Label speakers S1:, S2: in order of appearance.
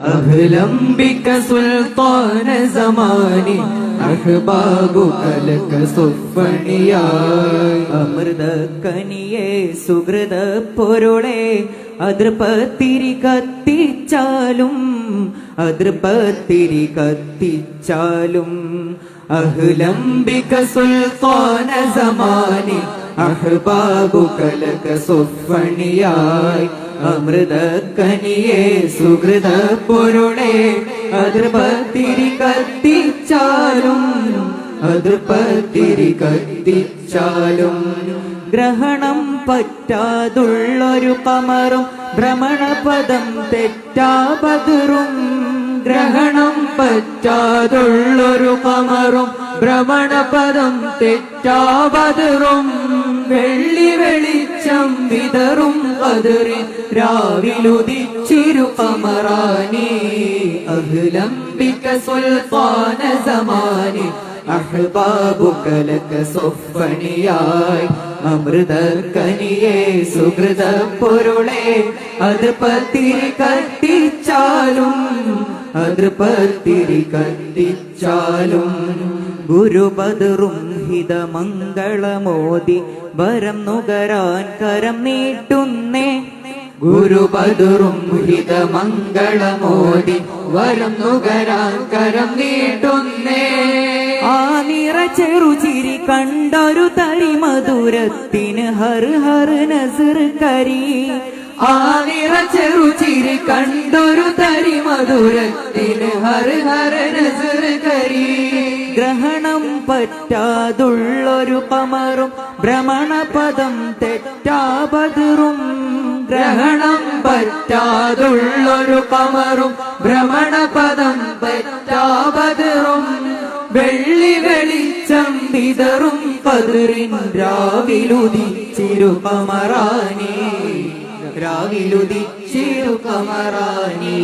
S1: أهلا بك سلطان زماني أحبابك لك صفنياي
S2: അമൃത കനിയെ സുഹൃത പൊരുളെ അതൃപത്തിരി കത്തിച്ചാലും അതൃപത്തിരി കത്തിച്ചാലും
S1: أهلا بك سلطان അഹ്ബാബു കലക
S2: സൊഫണിയായി. അമൃതക്കനിയെ സുഹൃത പൊരുളെ അതിർപത്തിരി കത്തിച്ചാലും അതിർപത്തിരി കത്തിച്ചാലും. ഗ്രഹണം പറ്റാതുള്ളൊരു കമറും ഭ്രമണപദം തെറ്റാപതിറും
S1: ഗ്രഹണം പറ്റാതുള്ളൊരു കമറും ഭ്രമണപദം തെറ്റാപതിറും വെള്ളി വെളിച്ചം വിതറും കതിറി രാവിലുദിച്ചിരു കമറാനി അഹ്ലംബിക സുൽത്താന സമാനി. അഹ്ബാബുക ലക സ്വഫണിയായി
S2: അമൃത കനിയെ സുഹൃത പൊരുളെ. അതൃപത്തിരി കത്തിച്ചാലും അതൃപത്തിരി കത്തിച്ചാലും. ഗുരുപതറും ഹിതമംഗളമോദി വരം നുകരാൻ കരം നീട്ടുന്നേ.
S1: ഗുരുപതുറും ഹിതമംഗളമോദി വരം നുകരാൻ കരം നീട്ടുന്നേ.
S2: ആ നിറ ചെറുചിരി കണ്ടൊരു തരി മധുരത്തിന് ഹർ ഹർ നസർ കരി.
S1: ആ നിറ ചെറുചിരി കണ്ടൊരു തരി മധുരത്തിന് ഹർ ഹർ നസർ കരി.
S2: ഗ്രഹണം പറ്റാതുള്ളൊരു പമറും ഭ്രമണപദം തെറ്റാപതിറും
S1: ഗ്രഹണം പറ്റാതുള്ളൊരു പമറും ഭ്രമണപദം പറ്റാപതിറും വെള്ളി വെളിച്ചം വിതറും പതിറിൻ രാവിലുദിച്ചിരു പമറാനേ രാവിലുദിച്ചിരു കമറാനി